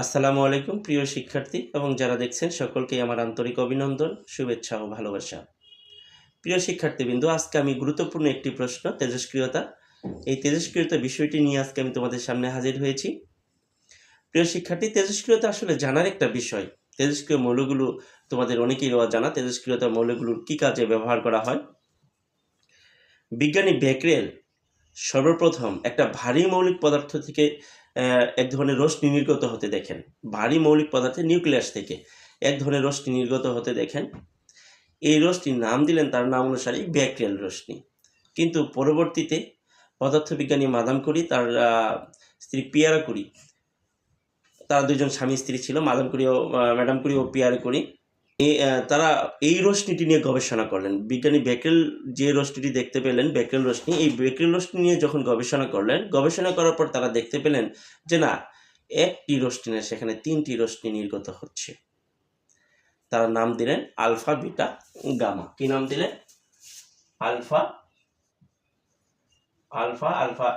আসসালামু আলাইকুম, প্রিয় শিক্ষার্থী, এবং যারা দেখছেন সকলকেই আমার আন্তরিক অভিনন্দন, শুভেচ্ছা ও ভালোবাসা। প্রিয় শিক্ষার্থীবৃন্দ, আজকে আমি গুরুত্বপূর্ণ একটি প্রশ্ন, তেজস্ক্রিয়তা। এই তেজস্ক্রিয়তা বিষয়টি নিয়ে আজকে আমি তোমাদের সামনে হাজির হয়েছি। প্রিয় শিক্ষার্থী, তেজস্ক্রিয়তা আসলে জানার একটা বিষয়। তেজস্ক্রিয় মৌলগুলো তোমাদের অনেকেই জানা, তেজস্ক্রিয়তা মৌলগুলোর কী কাজে ব্যবহার করা হয়? বিজ্ঞানী বেকরেল সর্বপ্রথম একটা ভারী মৌলিক পদার্থ থেকে এক ধরনের রশ্মি নির্গত হতে দেখেন। ভারী মৌলিক পদার্থের নিউক্লিয়াস থেকে এক ধরনের রশ্মি নির্গত হতে দেখেন। এই রশ্মির নাম দিলেন তার নাম অনুসারে ব্যাকরিয়াল রশ্মি। কিন্তু পরবর্তীতে পদার্থবিজ্ঞানী মাদাম কুরি, তার স্ত্রী পিয়ারা কুরি, তারা দুজন স্বামী স্ত্রী ছিল, মাদাম ও ম্যাডাম কুরি ও পিয়ারা কুরি। তারা এই রশ্মিটি নিয়ে গবেষণা করলেন। বিজ্ঞানী বেকেল যে রশ্মিটি দেখতে পেলেন, বেকেল রশ্মি, এই বেকেল রশ্মি নিয়ে যখন গবেষণা করলেন, গবেষণা করার পর তারা দেখতে পেলেন যে না, একটি রশ্মি না, সেখানে তিনটি রশ্মি নির্গত হচ্ছে। তারা নাম দিলেন আলফা, বিটা, গামা। কি নাম দিলেন? আলফা আলফা আলফা,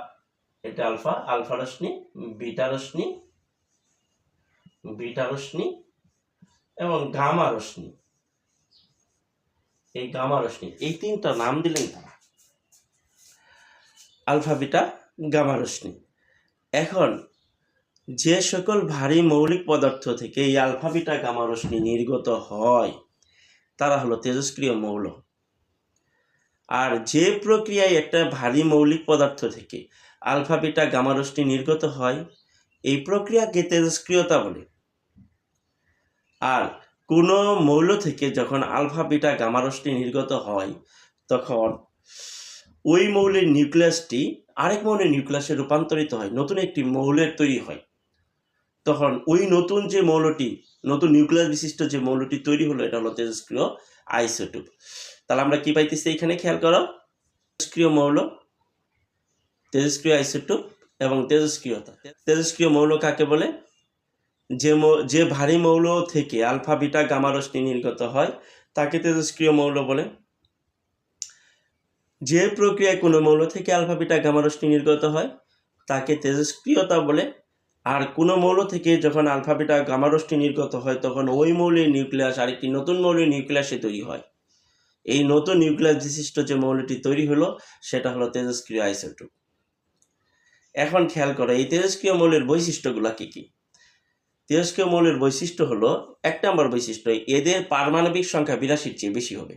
এটা আলফা আলফা রশ্মি, বিটা রশ্মি বিটা রশ্মি এবং গামা রশ্মি। এই গামা রশ্মি, এই তিনটা নাম দিলেন তারা। আলফা গামা রশ্মি। এখন যে সকল ভারী মৌলিক পদার্থ থেকে এই আলফা, বিটা, গামা রশ্মি নির্গত হয়, তারা হলো তেজস্ক্রিয় মৌল। আর যে প্রক্রিয়ায় একটা ভারী মৌলিক পদার্থ থেকে আলফা, বিটা, গামা রশ্মি নির্গত হয়, এই প্রক্রিয়াকে তেজস্ক্রিয়তা বলে। আর কোনো মৌল থেকে যখন আলফা, বিটা গামারসটি নির্গত হয়, তখন ওই মৌলের নিউক্লিয়াসটি আরেক মৌলের নিউক্লিয়াসে রূপান্তরিত হয়, নতুন একটি মৌলের তৈরি হয়। তখন ওই নতুন যে মৌলটি, নতুন নিউক্লিয়াস বিশিষ্ট যে মৌলটি তৈরি হলো, এটা হলো তেজস্ক্রিয় আইসোটোপ। তাহলে আমরা কি পাইতেছি এখানে, খেয়াল করো? তেজস্ক্রিয় মৌল, তেজস্ক্রিয় আইসোটোপ এবং তেজস্ক্রিয়তা। তেজস্ক্রিয় মৌল কাকে বলে? যে যে ভারী মৌল থেকে আলফা, বিটা, গামা রশ্মি নির্গত হয়, তাকে তেজস্ক্রিয় মৌল বলে। যে প্রক্রিয়ায় কোনো মৌল থেকে আলফা, বিটা, গামা রশ্মি নির্গত হয়, তাকে তেজস্ক্রিয়তা বলে। আর কোনো মৌল থেকে যখন আলফা, বিটা, গামা রশ্মি নির্গত হয়, তখন ওই মৌলের নিউক্লিয়াস আরেকটি নতুন মৌলের নিউক্লিয়াসে তৈরি হয়। এই নতুন নিউক্লিয়াস বিশিষ্ট যে মৌলটি তৈরি হলো, সেটা হলো তেজস্ক্রিয় আইসোটোপ। এখন খেয়াল করো, এই তেজস্ক্রিয় মৌলের বৈশিষ্ট্যগুলো কি কি? তেজস্ক্রিয় মৌলের বৈশিষ্ট্য হলো এক নম্বর বৈশিষ্ট্য, এদের পারমাণবিক সংখ্যা বিরাশির চেয়ে বেশি হবে।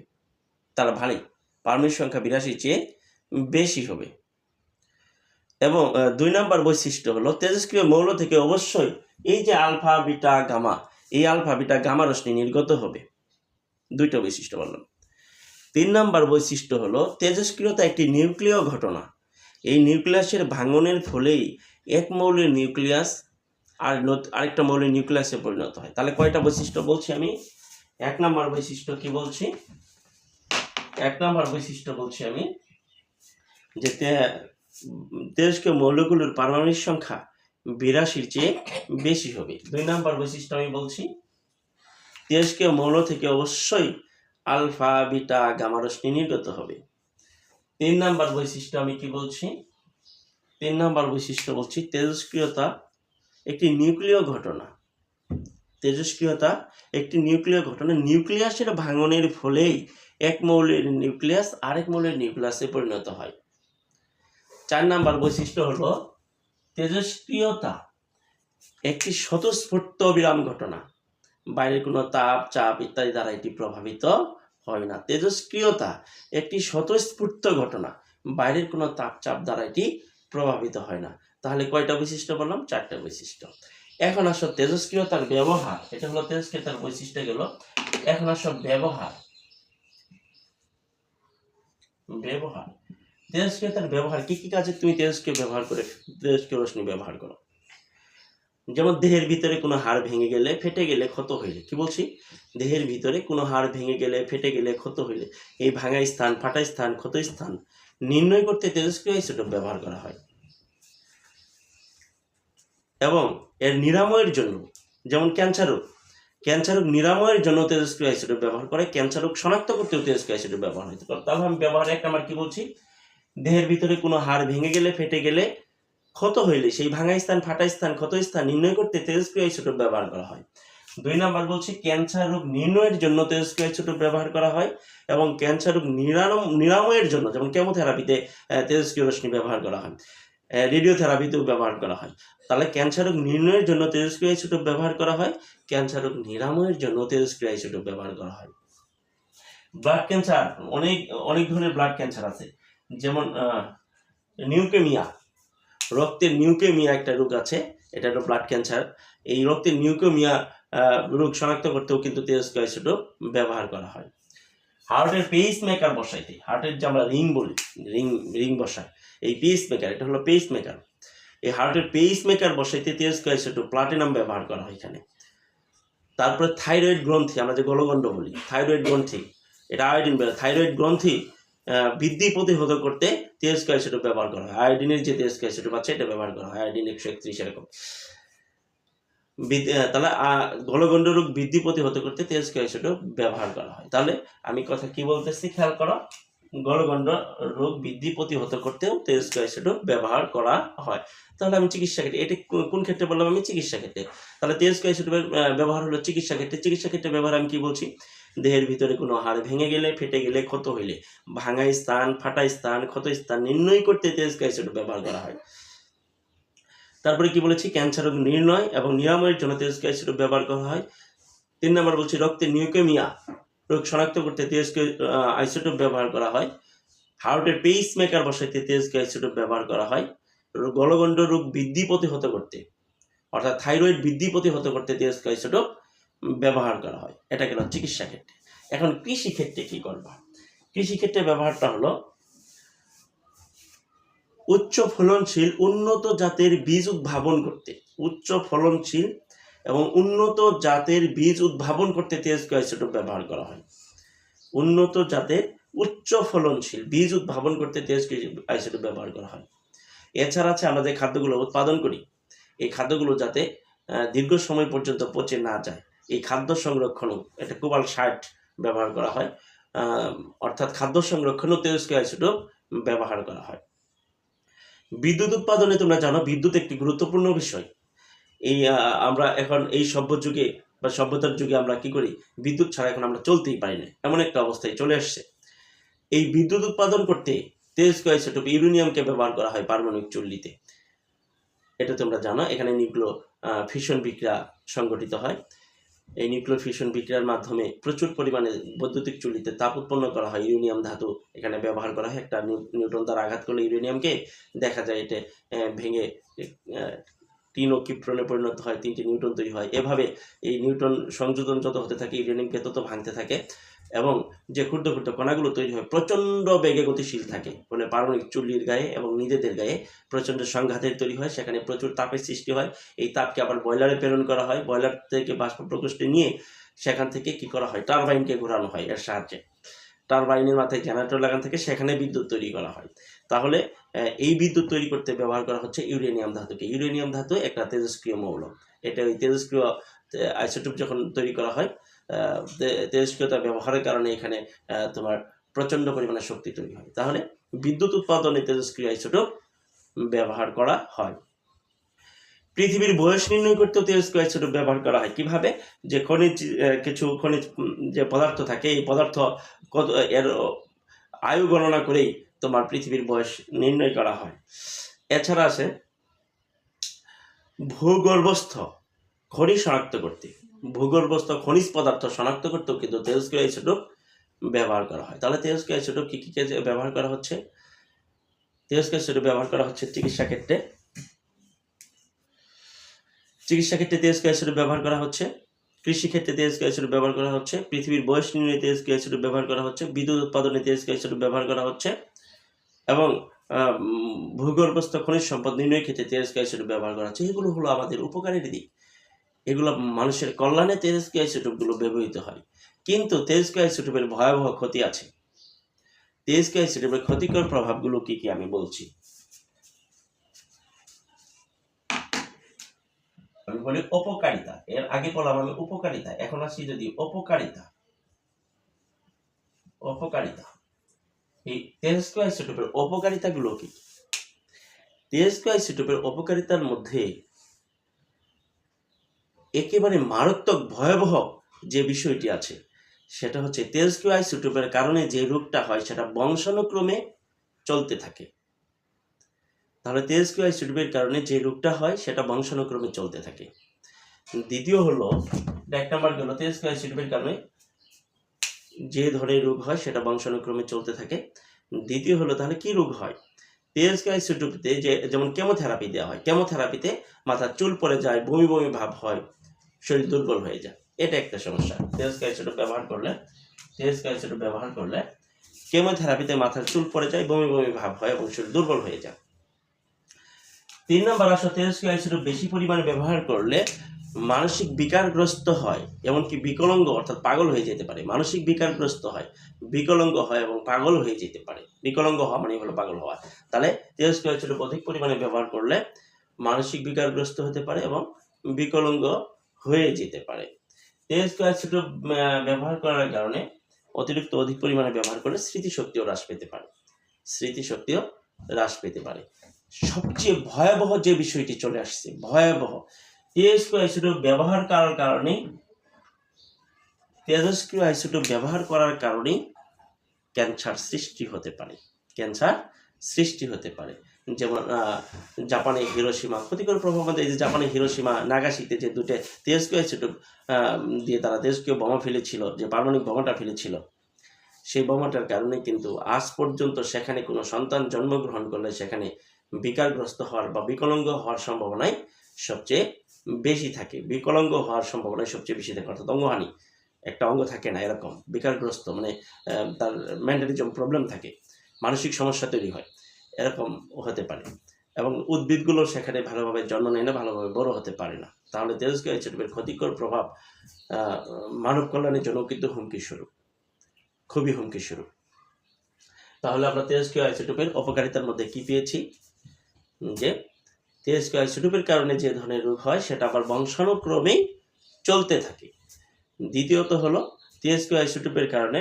তারা ভারী পারমাণবিক সংখ্যা বিরাশির চেয়ে বেশি হবে। এবং দুই নম্বর বৈশিষ্ট্য হলো তেজস্ক্রিয় মৌল থেকে অবশ্যই এই যে আলফা, বিটা, গামা, এই আলফা, বিটা, গামা রশ্মি নির্গত হবে। দুইটা বৈশিষ্ট্য বললাম। তিন নম্বর বৈশিষ্ট্য হলো তেজস্ক্রিয়তা একটি নিউক্লিয় ঘটনা। এই নিউক্লিয়াসের ভাঙনের ফলেই এক মৌলের নিউক্লিয়াস আর আরেকটা মৌলের নিউক্লিয়াসে পরিণত হয়। তাহলে কয়টা বৈশিষ্ট্য বলছি আমি? এক নম্বর বৈশিষ্ট্য কি বলছি? এক নম্বর বৈশিষ্ট্য বলছি আমি যে তেজস্ক্রিয় মৌলগুলোর পারমাণবিক সংখ্যা বিরাশির চেয়ে বেশি হবে। দুই নম্বর বৈশিষ্ট্য আমি বলছি তেজস্ক্রিয় মৌল থেকে অবশ্যই আলফা, বিটা রশ্মি নির্গত হবে। তিন নম্বর বৈশিষ্ট্য আমি কি বলছি? তিন নম্বর বৈশিষ্ট্য বলছি তেজস্ক্রিয়তা একটি নিউক্লিয় ঘটনা। তেজস্ক্রিয়তা, একটি নিউক্লিয় ঘটনা। নিউক্লিয়াসের ভাঙনের ফলেই এক মৌলের নিউক্লিয়াস আরেক মৌলের নিউক্লিয়াসে পরিণত হয়। চার নাম্বার বৈশিষ্ট্য হলো তেজস্ক্রিয়তা। একটি স্বতঃস্ফূর্ত বিরাম ঘটনা। বাইরের কোনো তাপ, চাপ ইত্যাদি দ্বারা এটি প্রভাবিত হয় না। তেজস্ক্রিয়তা একটি স্বতঃস্ফূর্ত ঘটনা। বাইরের কোনো তাপ, চাপ দ্বারা এটি প্রভাবিত হয় না। তাহলে কয়টা বৈশিষ্ট্য বললাম? চারটা বৈশিষ্ট্য। এখন আসো তেজস্ক্রিয়তার ব্যবহার। এটা হলো তেজস্ক্রিয়তার বৈশিষ্ট্য গেল। এখন আসো ব্যবহার। ব্যবহার। তেজস্ক্রিয়তার ব্যবহার, কি কি কাজে তুমি তেজস্ক্রিয় ব্যবহার করে, তেজস্ক্রিয় রশ্মি ব্যবহার করো? যেমন দেহের ভিতরে কোনো হাড় ভেঙে গেলে ফেটে গেলে ক্ষত হইলে কি বলছি? দেহের ভিতরে কোনো হাড় ভেঙে গেলে ফেটে গেলে ক্ষত হইলে এই ভাঙা স্থান, ফাটা স্থান, ক্ষত স্থান নির্ণয় করতে তেজস্ক্রিয় আইসোটোপ ব্যবহার করা হয়। এবং এর নিরাময়ের জন্য, যেমন ক্যান্সার রোগ ক্যান্সার রোগ নিরাময়ের জন্য তেজস্ক্রিয় আইসোটোপ ব্যবহার করে ক্যান্সার রোগ শনাক্ত করতেও তেজস্ক্রিয় আইসোটোপ ব্যবহার হতে পারে। তাহলে আমি ব্যবহার এক নাম্বার কি বলছি? দেহের ভিতরে কোনো হাড় ভেঙে গেলে, ফেটে গেলে ক্ষত হইলে, সেই ভাঙা স্থান ফাটা স্থান, ক্ষত স্থান নির্ণয় করতে তেজস্ক্রিয় আইসোটোপ ব্যবহার করা হয়। দুই নাম্বার বলছি ক্যান্সার রোগ নির্ণয়ের জন্য তেজস্ক্রিয় আইসোটোপ ব্যবহার করা হয় এবং ক্যান্সার রোগ নিরাময়ের জন্য, যেমন কেমোথেরাপিতে তেজস্ক্রিয় রশ্মি ব্যবহার করা হয়। রেডিওথেরাপিতেও ব্যবহার করা হয়। তাহলে ক্যান্সার রোগ নির্ণয়ের জন্য তেজস্ক্রিয় আইসোটোপ ব্যবহার করা হয় ক্যান্সার রোগ নিরাময়ের জন্য তেজস্ক্রিয় আইসোটোপ ব্যবহার করা হয়। ব্লাড ক্যান্সার অনেক অনেক ধরনের ব্লাড ক্যান্সার আছে। যেমন নিউকেমিয়া রক্তের নিউকেমিয়া একটা রোগ আছে এটা হলো ব্লাড ক্যান্সার এই রক্তের নিউকেমিয়া রোগ শনাক্ত করতেও কিন্তু তেজস্ক্রিয় আইসোটোপ ব্যবহার করা হয়। হার্টের পেস মেকার বসাইতে হার্টের যে আমরা রিং বলি রিং রিং বসাই এই পেস মেকার এটা হলো পেস মেকার এই হার্টের পেস মেকার বসাইতে তেজস্ক্রিয় আইসোটোপ প্লাটিনাম ব্যবহার করা হয় এখানে। তারপরে থাইরয়েড গ্রন্থি, আমরা যে গলগণ্ড বলি থাইরয়েড গ্রন্থি। এটা আয়োডিন থাইরয়েড গ্রন্থি বৃদ্ধি প্রতিহত করতে তেজস্ক্রিয় আইসোটোপ ব্যবহার করা হয়। আয়োডিনের যে তেজস্ক্রিয় আইসোটোপ আছে এটা ব্যবহার করা হয় আয়োডিন একশো একত্রিশ এরকম। তাহলে গলগণ্ড রোগ বৃদ্ধি প্রতিহত করতে তেজস্ক্রিয় আইসোটোপ ব্যবহার করা হয়। তাহলে আমি কথা কি বলতেছি, খেয়াল করো? গলগণ্ড রোগ বৃদ্ধি প্রতিহত করতেও তেজস্ক্রিয় আইসোটোপ ব্যবহার করা হয়। তাহলে আমি চিকিৎসা ক্ষেত্রে, এটা কোন ক্ষেত্রে বললাম আমি? চিকিৎসা ক্ষেত্রে। তাহলে তেজস্ক্রিয় আইসোটোপের ব্যবহার হলো চিকিৎসা ক্ষেত্রে। চিকিৎসা ক্ষেত্রে ব্যবহার আমি কি বলছি? দেহের ভিতরে কোনো হাড় ভেঙে গেলে, ফেটে গেলে, ক্ষত হইলে। ভাঙা স্থান, ফাটা স্থান, ক্ষত স্থান নির্ণয় করতে তেজস্ক্রিয় আইসোটোপ ব্যবহার করা হয়। তারপরে কি বলেছি? ক্যান্সার রোগ নির্ণয় এবং নিরাময়ের জন্য তেজস্ক্রিয় আইসোটোপ ব্যবহার করা হয়। তিন নম্বর বলছি, রক্তে নিউকেমিয়া। রোগ শনাক্ত করতে আহ, আইসোটোপ ব্যবহার করা হয়। হার্টের পেস মেকার বসাইতে তেজস্ক্রিয় আইসোটোপ ব্যবহার করা হয়। গলগণ্ড রোগ বৃদ্ধি প্রতিহত করতে অর্থাৎ থাইরয়েড বৃদ্ধি প্রতিহত করতে তেজস্ক্রিয় আইসোটোপ ব্যবহার করা হয়। এটা গেল চিকিৎসা ক্ষেত্রে। এখন কৃষি ক্ষেত্রে কি করবা? কৃষি ক্ষেত্রে ব্যবহারটা হলো উচ্চ ফলনশীল উন্নত জাতের বীজ উদ্ভাবন করতে। উচ্চ ফলনশীল এবং উন্নত জাতের বীজ উদ্ভাবন করতে তেজস্ক্রিয় আইসোটোপ ব্যবহার করা হয়। উন্নত জাতের উচ্চ ফলনশীল বীজ উদ্ভাবন করতে তেজস্ক্রিয় আইসোটোপ ব্যবহার করা হয়। এছাড়া আছে আমরা যে খাদ্যগুলো উৎপাদন করি, এই খাদ্যগুলো যাতে দীর্ঘ সময় পর্যন্ত পচে না যায়। এই খাদ্য সংরক্ষণও এটা কোবাল ষাট ব্যবহার করা হয় অর্থাৎ খাদ্য সংরক্ষণও তেজস্ক্রিয় আইসোটোপ ব্যবহার করা হয়। বিদ্যুৎ উৎপাদনে তোমরা জানো, বিদ্যুৎ একটি গুরুত্বপূর্ণ বিষয়। এই আমরা এখন এই সভ্য যুগে বা সভ্যতার যুগে আমরা কি করি? বিদ্যুৎ ছাড়া এখন আমরা চলতেই পারি না। এমন একটা অবস্থায় চলে আসছে। এই বিদ্যুৎ উৎপাদন করতে তেজস্ক্রিয় আইসোটোপ ইউরেনিয়ামকে ব্যবহার করা হয় পারমাণবিক চুল্লিতে। এটা তোমরা জানো, এখানে নিউক্লিয় ফিশন বিক্রিয়া সংগঠিত হয়। এই নিউক্লিয় ফিশন বিক্রিয়ার মাধ্যমে প্রচুর পরিমাণে বৈদ্যুতিক চুল্লিতে তাপ উৎপন্ন করা হয়। ইউরেনিয়াম ধাতু এখানে ব্যবহার করা হয়। একটা নিউ- নিউটন দ্বারা আঘাত করলে ইউরেনিয়ামকে দেখা যায় এটা ভেঙে তিন ও কিপ্রনে পরিণত হয়, তিনটি নিউটন তৈরি হয়। এভাবে এই নিউটন সংযোজন যত হতে থাকে ইউরেনিয়ামকে তত ভাঙতে থাকে এবং যে ক্ষুদ্র ক্ষুদ্র কণাগুলো তৈরি হয়, প্রচণ্ড বেগে গতিশীল থাকে। মানে পারমাণবিক চুল্লির গায়ে এবং নিজেদের গায়ে প্রচণ্ড সংঘাতের তৈরি হয়, সেখানে প্রচুর তাপের সৃষ্টি হয়। এই তাপকে আবার বয়লারে প্রেরণ করা হয়। বয়লার থেকে বাষ্প প্রকোষ্ঠে নিয়ে সেখান থেকে কি করা হয়? টারবাইনকে ঘোরানো হয় এর সাহায্যে। টারবাইনের মাথায় জেনারেটর লাগানো থেকে, সেখানে বিদ্যুৎ তৈরি করা হয়। তাহলে এই বিদ্যুৎ তৈরি করতে ব্যবহার করা হচ্ছে ইউরেনিয়াম ধাতুকে। ইউরেনিয়াম ধাতু একটা তেজস্ক্রিয় মৌল। এটা ওই তেজস্ক্রিয় আইসোটোপ যখন তৈরি করা হয় তেজস্ক্রিয়তা ব্যবহারের কারণে এখানে তোমার প্রচণ্ড পরিমাণে শক্তি তৈরি হয়। তাহলে বিদ্যুৎ উৎপাদনে তেজস্ক্রিয় আইসোটোপ ব্যবহার করা হয়। পৃথিবীর বয়স নির্ণয় করতেও তেজস্ক্রিয় আইসোটোপ ব্যবহার করা হয়। কীভাবে? যে খনিজ কিছু খনিজ যে পদার্থ থাকে, এই পদার্থ কত, এর আয়ু গণনা করেই তোমার পৃথিবীর বয়স নির্ণয় করা হয়। এছাড়া আছে ভূগর্ভস্থ খনিজ শনাক্ত করতে। ভূগর্ভস্থ খনিজ পদার্থ শনাক্ত করতেও কিন্তু তেজস্ক্রিয় আইসোটোপ ব্যবহার করা হয়। তাহলে তেজস্ক্রিয় আইসোটোপ কী কী কাজে ব্যবহার করা হচ্ছে? তেজস্ক্রিয় আইসোটোপ ব্যবহার করা হচ্ছে চিকিৎসা ক্ষেত্রে। চিকিৎসা ক্ষেত্রে তেজস্ক্রিয় আইসোটোপ ব্যবহার করা হচ্ছে। কৃষি ক্ষেত্রে তেজস্ক্রিয় আইসোটোপ ব্যবহার করা হচ্ছে। পৃথিবীর বয়স নির্ণয়ে তেজস্ক্রিয় আইসোটোপ ব্যবহার করা হচ্ছে। বিদ্যুৎ উৎপাদনে তেজস্ক্রিয় আইসোটোপ ব্যবহার করা হচ্ছে। এবং ভূগর্ভস্থ খনিজ সম্পদ নির্ণয়ের ক্ষেত্রে তেজস্ক্রিয় আইসোটোপ ব্যবহার করা হচ্ছে। এগুলো হলো আমাদের উপকারের দিক। এগুলো মানুষের কল্যাণে তেজস্ক্রিয় আইসোটোপগুলো ব্যবহৃত হয়। কিন্তু তেজস্ক্রিয় আইসোটোপের ভয়াবহ ক্ষতি আছে। তেজস্ক্রিয় আইসোটোপের ক্ষতিকর প্রভাবগুলো কি কি আমি বলছি? আমি বলি অপকারিতা। এর আগে বললাম আমি উপকারিতা। এখন আসি যদি অপকারিতা। অপকারিতা। এই তেজস্ক্রিয় আইসোটোপের অপকারিতাগুলো কি? তেজস্ক্রিয় আইসোটোপের অপকারিতার মধ্যে একেবারে মারাত্মক ভয়াবহ যে বিষয়টি আছে, সেটা হচ্ছে তেজস্ক্রিয় আইসোটোপের কারণে যে রোগটা হয়, সেটা বংশানুক্রমে চলতে থাকে। তাহলে তেজস্ক্রিয় আইসোটোপের কারণে যে রোগটা হয়, সেটা বংশানুক্রমে চলতে থাকে। দ্বিতীয় হলো এক নম্বর গেল তেজস্ক্রিয় আইসোটোপের কারণে যে ধরনের রোগ হয় সেটা বংশানুক্রমে চলতে থাকে। দ্বিতীয় হলো তাহলে কি রোগ হয়? তেজস্ক্রিয় আইসোটোপিতে যে, যেমন কেমোথেরাপি দেওয়া হয়, কেমোথেরাপিতে মাথার চুল পড়ে যায়, বমি বমি ভাব হয়, শরীর দুর্বল হয়ে যায়। এটা একটা সমস্যা। তেজস্ক্রিয় আইসোটোপ ব্যবহার করলে তেজস্ক্রিয় আইসোটোপ ব্যবহার করলে কেমোথেরাপিতে মাথার চুল পড়ে যায়, বমি বমি ভাব হয় এবং শরীর দুর্বল হয়ে যায়। তিন নম্বর আসলে তেজস্ক্রিয় আইসোটোপ বেশি পরিমাণে ব্যবহার করলে মানসিক বিকারগ্রস্ত হয়, এমনকি বিকলঙ্গ অর্থাৎ পাগল হয়ে যেতে পারে। মানসিক বিকারগ্রস্ত হয়, বিকলঙ্গ হয় এবং পাগল হয়ে যেতে পারে। বিকলঙ্গ হওয়া মানে হলো পাগল হওয়া। তাহলে তেজস্ক্রিয় আইসোটোপ অধিক পরিমাণে ব্যবহার করলে মানসিক বিকারগ্রস্ত হতে পারে এবং বিকলঙ্গ হয়ে যেতে পারে। তেজস্ক্রিয় আইসোটোপ ব্যবহার করার কারণে অতিরিক্ত অধিক পরিমাণে ব্যবহার করলে স্মৃতিশক্তিও হ্রাস পেতে পারে। স্মৃতিশক্তিও হ্রাস পেতে পারে। সবচেয়ে ভয়াবহ যে বিষয়টি চলে আসছে, ভয়াবহ তেজস্ক্রিয় আইসোটোপ ব্যবহার করার কারণে, তেজস্ক্রিয় আইসোটোপ ব্যবহার করার কারণে ক্যান্সার সৃষ্টি হতে পারে। ক্যান্সার সৃষ্টি হতে পারে। যেমন জাপানে হিরোসীমা ক্ষতিকর প্রভাব এই যে জাপানে হিরোসীমা নাগাশিতে যে দুটো তেজস্ক্রিয় আইসোটোপ দিয়ে তারা তেজস্ক্রিয় বোমা ফেলেছিল, যে পারমাণবিক বোমাটা ফেলেছিল, সেই বোমাটার কারণে কিন্তু আজ পর্যন্ত সেখানে কোনো সন্তান জন্মগ্রহণ করলে সেখানে বিকারগ্রস্ত হওয়ার বা বিকলাঙ্গ হওয়ার সম্ভাবনাই সবচেয়ে বেশি থাকে। বিকলাঙ্গ হওয়ার সম্ভাবনাই সবচেয়ে বেশি থাকে। অর্থাৎ অঙ্গহানি একটা অঙ্গ থাকে না এরকম। বিকারগ্রস্ত মানে তার মেন্টালিজম প্রবলেম থাকে। মানসিক সমস্যা তৈরি হয়। এরকম হতে পারে। এবং উদ্ভিদগুলো সেখানে ভালোভাবে জন্ম নেয় না, ভালোভাবে বড় হতে পারে না। তাহলে তেজস্ক্রিয় আইসোটোপের ক্ষতিকর প্রভাব মানব কল্যাণের জন্য কিন্তু হুমকি স্বরূপ। খুবই হুমকি স্বরূপ। তাহলে আমরা তেজস্ক্রিয় আইসোটোপের অপকারিতার মধ্যে কি পেয়েছি? যে তেজস্ক্রিয় আইসোটোপের কারণে যে ধরনের রোগ হয়, সেটা আবার বংশানুক্রমেই চলতে থাকে। দ্বিতীয়ত হলো তেজস্ক্রিয় আইসোটোপের কারণে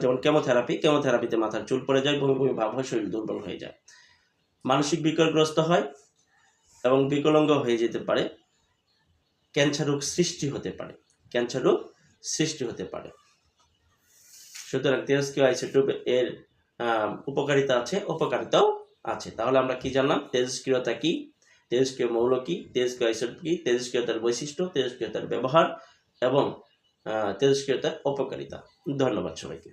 যেমন কেমোথেরাপি, কেমোথেরাপিতে মাথার চুল পড়ে যায় বমি বমি ভাব হয়, শরীর দুর্বল হয়ে যায়। মানসিক বিকলগ্রস্ত হয় এবং বিকলাঙ্গ হয়ে যেতে পারে। ক্যান্সার রোগ সৃষ্টি হতে পারে। ক্যান্সার রোগ সৃষ্টি হতে পারে। সুতরাং তেজস্ক্রিয় আইসোটোপ এর উপকারিতা আছে, উপকারিতাও আছে। তাহলে আমরা কি জানলাম? তেজস্ক্রিয়তা কি? তেজস্ক্রিয় মৌল কি? তেজস্ক্রিয় আইসোট কি? তেজস্ক্রিয়তার বৈশিষ্ট্য তেজস্ক্রিয়তার ব্যবহার এবং তেজস্ক্রিয়তার অপকারিতা। ধন্যবাদ সবাইকে।